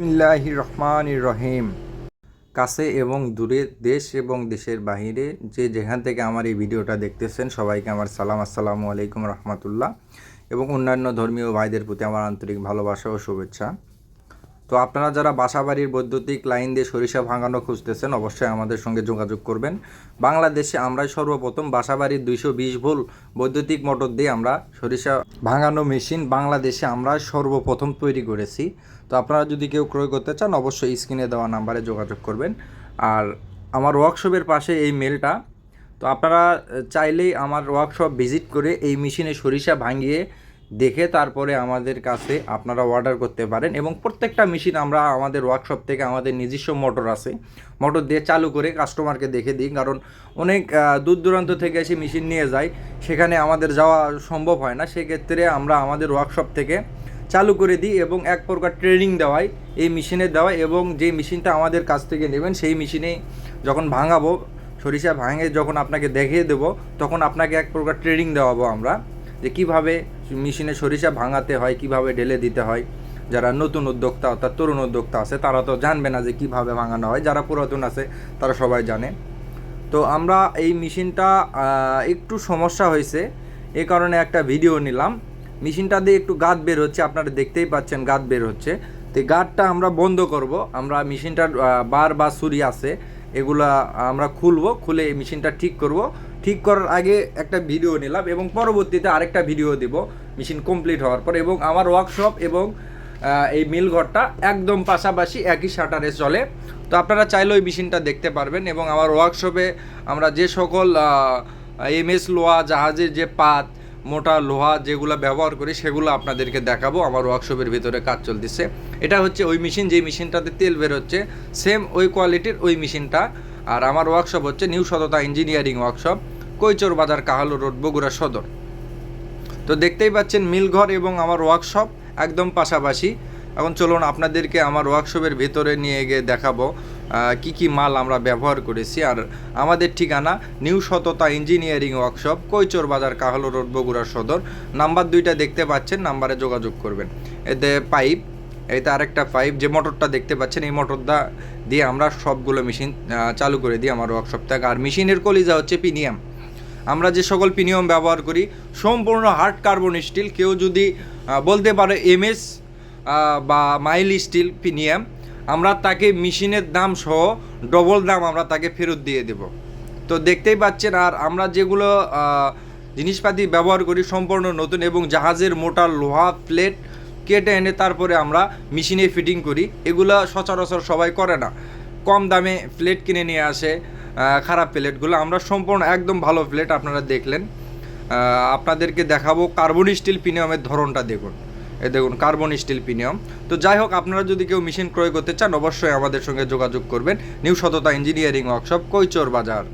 বিসমিল্লাহ রহমান রহিম কাছে এবং দূরে দেশ এবং দেশের বাহিরে যে যেখান থেকে আমার এই ভিডিওটা দেখতেছেন, সবাইকে আমার সালাম, আসসালামু আলাইকুম রহমতুল্লাহ। এবং অন্যান্য ধর্মীয় ভাইদের প্রতি আমার আন্তরিক ভালোবাসা ও শুভেচ্ছা। তো আপনারা যারা বাসাবাড়ির বৈদ্যুতিক লাইন দিয়ে সরিষা ভাঙানো খুঁজতেছেন, অবশ্যই আমাদের সঙ্গে যোগাযোগ করবেন। বাংলাদেশে আমরাই সর্বপ্রথম বাসাবাড়ির দুইশো বিশ ভোল বৈদ্যুতিক মোটর দিয়ে আমরা সরিষা ভাঙানো মেশিন বাংলাদেশে আমরা সর্বপ্রথম তৈরি করেছি। তো আপনারা যদি কেউ ক্রয় করতে চান, অবশ্যই স্ক্রিনে দেওয়া নাম্বারে যোগাযোগ করবেন। আর আমার ওয়ার্কশপের পাশে এই মেলটা। তো আপনারা চাইলেই আমার ওয়ার্কশপ ভিজিট করে এই মেশিনে সরিষা ভাঙিয়ে দেখে তারপরে আমাদের কাছে আপনারা অর্ডার করতে পারেন এবং প্রত্যেকটা মেশিন আমরা আমাদের ওয়ার্কশপ থেকে আমাদের নিজস্ব মোটর আছে। মোটর দিয়ে চালু করে কাস্টমারকে দেখে দিই, কারণ অনেক দূর দূরান্ত থেকে এসে মেশিন নিয়ে যায়, সেখানে আমাদের যাওয়া সম্ভব হয় না। সেক্ষেত্রে আমরা আমাদের ওয়ার্কশপ থেকে চালু করে দিই এবং এক প্রকার ট্রেনিং দেওয়াই এই মেশিনে দেওয়া এবং যে মেশিনটা আমাদের কাছ থেকে নেবেন, সেই মেশিনেই যখন ভাঙাবো, সরিষা ভাঙে যখন আপনাকে দেখিয়ে দেবো, তখন আপনাকে এক প্রকার ট্রেনিং দেওয়াবো আমরা যে কীভাবে মেশিনে সরিষা ভাঙাতে হয়, কীভাবে ঢেলে দিতে হয়, যারা নতুন উদ্যোক্তা অর্থাৎ তরুণ উদ্যোক্তা আছে, তারা তো জানবে না যে কীভাবে ভাঙানো হয়, যারা পুরাতন আছে, তারা সবাই জানে। তো আমরা এই মেশিনটা একটু সমস্যা হয়েছে, এ কারণে একটা ভিডিও নিলাম। মেশিনটা দিয়ে একটু গাদ বের হচ্ছে, আপনারা দেখতেই পাচ্ছেন গাদ বের হচ্ছে। তো গাদটা আমরা বন্ধ করব, আমরা মেশিনটার বার বা সুরি আছে, এগুলা আমরা খুলবো, খুলে মেশিনটা ঠিক করব। ঠিক করার আগে একটা ভিডিও নিলাম এবং পরবর্তীতে আরেকটা ভিডিও দেব মেশিন কমপ্লিট হওয়ার পর। এবং আমার ওয়ার্কশপ এবং এই মিল ঘরটা একদম পাশাপাশি একই শাটারে চলে। তো আপনারা চাইলে ওই মেশিনটা দেখতে পারবেন এবং আমার ওয়ার্কশপে আমরা যে সকল এমএস লোহা, জাহাজের যে পাত, মোটা লোহা যেগুলো ব্যবহার করি, সেগুলো আপনাদেরকে দেখাবো। আমার ওয়ার্কশপের ভিতরে কাজ চলতেছে। এটা হচ্ছে ওই মেশিন যেই মেশিনটাতে তেল বের হচ্ছে সেম ওই কোয়ালিটির ওই মেশিনটা আর আমার ওয়ার্কশপ হচ্ছে নিউ সততা ইঞ্জিনিয়ারিং ওয়ার্কশপ কৈচোর বাজার কাহালু রোড, বগুড়া সদর। তো দেখতেই পাচ্ছেন মিলঘর এবং আমার ওয়ার্কশপ একদম পাশাপাশি। এখন চলুন আপনাদেরকে আমার ওয়ার্কশপের ভেতরে নিয়ে গিয়ে দেখাবো কি কি মাল আমরা ব্যবহার করেছি। আর আমাদের ঠিকানা নিউ সততা ইঞ্জিনিয়ারিং ওয়ার্কশপ কৈচোর বাজার কাহলো রোড, বগুড়া সদর। নাম্বার দুইটা দেখতে পাচ্ছেন, নাম্বারে যোগাযোগ করবেন। এতে পাইপ এইতে আরেকটা পাইপ যে মোটরটা দেখতে পাচ্ছেন, এই মোটরটা দিয়ে আমরা সবগুলো মেশিন চালু করে দিই আমার ওয়ার্কশপ থেকে। আর মেশিনের কলিজা হচ্ছে পিনিয়াম আমরা যে সকল পিনিয়াম ব্যবহার করি, সম্পূর্ণ হার্ড কার্বন স্টিল কেউ যদি বলতে পারে এমএস বা মাইল স্টিল পিনিয়াম আমরা তাকে মেশিনের দাম সহ ডবল দাম আমরা তাকে ফেরত দিয়ে দেব। তো দেখতেই পাচ্ছেন, আর আমরা যেগুলো জিনিসপাতি ব্যবহার করি সম্পূর্ণ নতুন এবং জাহাজের মোটা লোহা প্লেট কেটে এনে তারপরে আমরা মেশিনে ফিটিং করি। এগুলো সচরাচর সবাই করে না। কম দামে প্লেট কিনে নিয়ে আসে খারাপ প্লেটগুলো। আমরা সম্পূর্ণ একদম ভালো প্লেট আপনারা দেখলেন। আপনাদেরকে দেখাবো কার্বন স্টিল প্রিমিয়ামের ধরনটা দেখুন। এ দেখুন, কার্বন স্টিল প্রিমিয়াম। তো যাই হোক, আপনারা যদি কেউ মেশিন ক্রয় করতে চান, অবশ্যই আমাদের সঙ্গে যোগাযোগ করবেন। নিউ সততা ইঞ্জিনিয়ারিং ওয়ার্কশপ, কৈচোর বাজার।